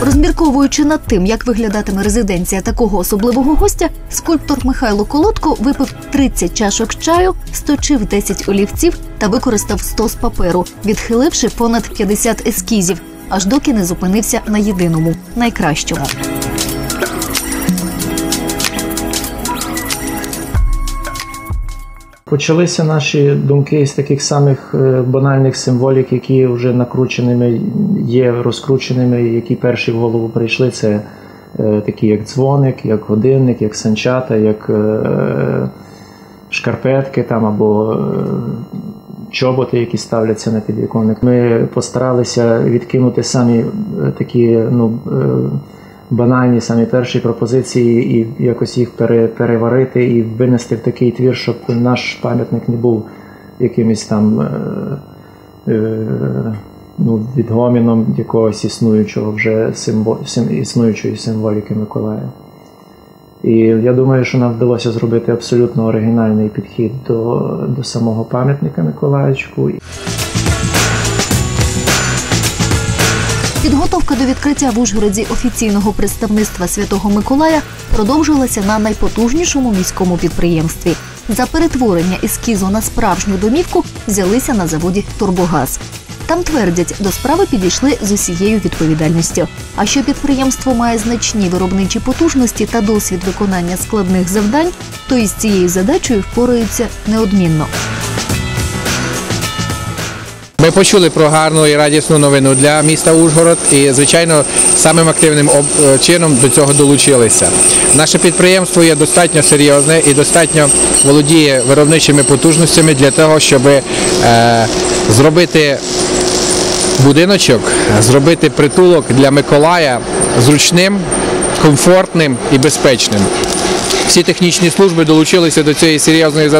Розмірковуючи над тим, як виглядатиме резиденція такого особливого гостя, скульптор Михайло Колодко випив 30 чашок чаю, сточив 10 олівців та використав 100 з паперу, відхиливши понад 50 ескізів, аж доки не зупинився на єдиному найкращому. Почалися наші думки з таких самих е, банальних символік, які вже накрученими є, розкрученими, які перші в голову прийшли. Це е, такі, як дзвоник, як годинник, як санчата, як е, шкарпетки там або чоботи, які ставляться на підвіконник. Ми постаралися відкинути самі такі ну, банальні, самі перші пропозиції, і якось їх пере, переварити і винести в такий твір, щоб наш пам'ятник не був якимось там. Е, е, Ну, відгоміном якогось існуючого вже символ, сим, існуючої символіки Миколая. І я думаю, що нам вдалося зробити абсолютно оригінальний підхід до, до самого пам'ятника Миколаївчику. Підготовка до відкриття в Ужгороді офіційного представництва Святого Миколая продовжилася на найпотужнішому міському підприємстві. За перетворення ескізу на справжню домівку взялися на заводі Турбогаз. Там твердять, до справи підійшли з усією відповідальністю. А що підприємство має значні виробничі потужності та досвід виконання складних завдань, то із цією задачею впораються неодмінно. Ми почули про гарну і радісну новину для міста Ужгород і, звичайно, самим активним е, чином до цього долучилися. Наше підприємство є достатньо серйозне і достатньо володіє виробничими потужностями для того, щоб е, зробити будиночок, зробити притулок для Миколая зручним, комфортним і безпечним. Всі технічні служби долучилися до серйозної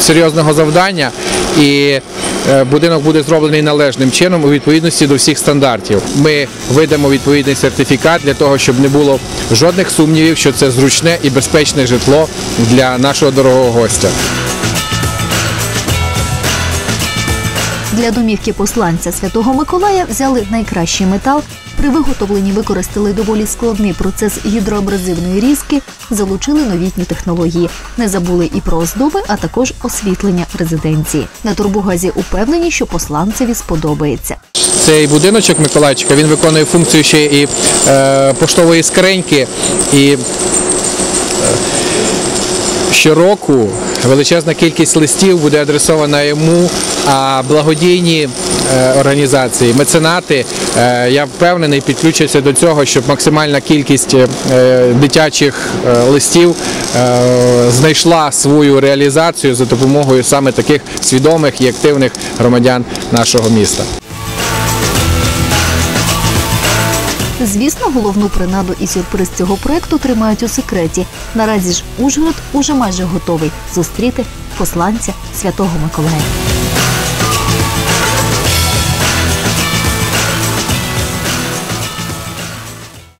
серйозного завдання, і будинок буде зроблений належним чином у відповідності до всіх стандартів. Ми видамо відповідний сертифікат для того, щоб не було жодних сумнівів, що це зручне і безпечне житло для нашого дорогого гостя. Для домівки посланця Святого Миколая взяли найкращий метал. При виготовленні використали доволі складний процес гідроабразивної різки, залучили новітні технології. Не забули і про оздоби, а також освітлення резиденції. На турбогазі упевнені, що посланцеві сподобається. Цей будиночок Миколайчика він виконує функцію ще і е, поштової скриньки. І щороку величезна кількість листів буде адресована йому, а благодійні е, організації, меценати, е, я впевнений, підключаться до цього, щоб максимальна кількість е, дитячих листів знайшла свою реалізацію за допомогою саме таких свідомих і активних громадян нашого міста. Звісно, головну принаду і сюрприз цього проекту тримають у секреті. Наразі ж Ужгород уже майже готовий зустріти посланця Святого Миколая.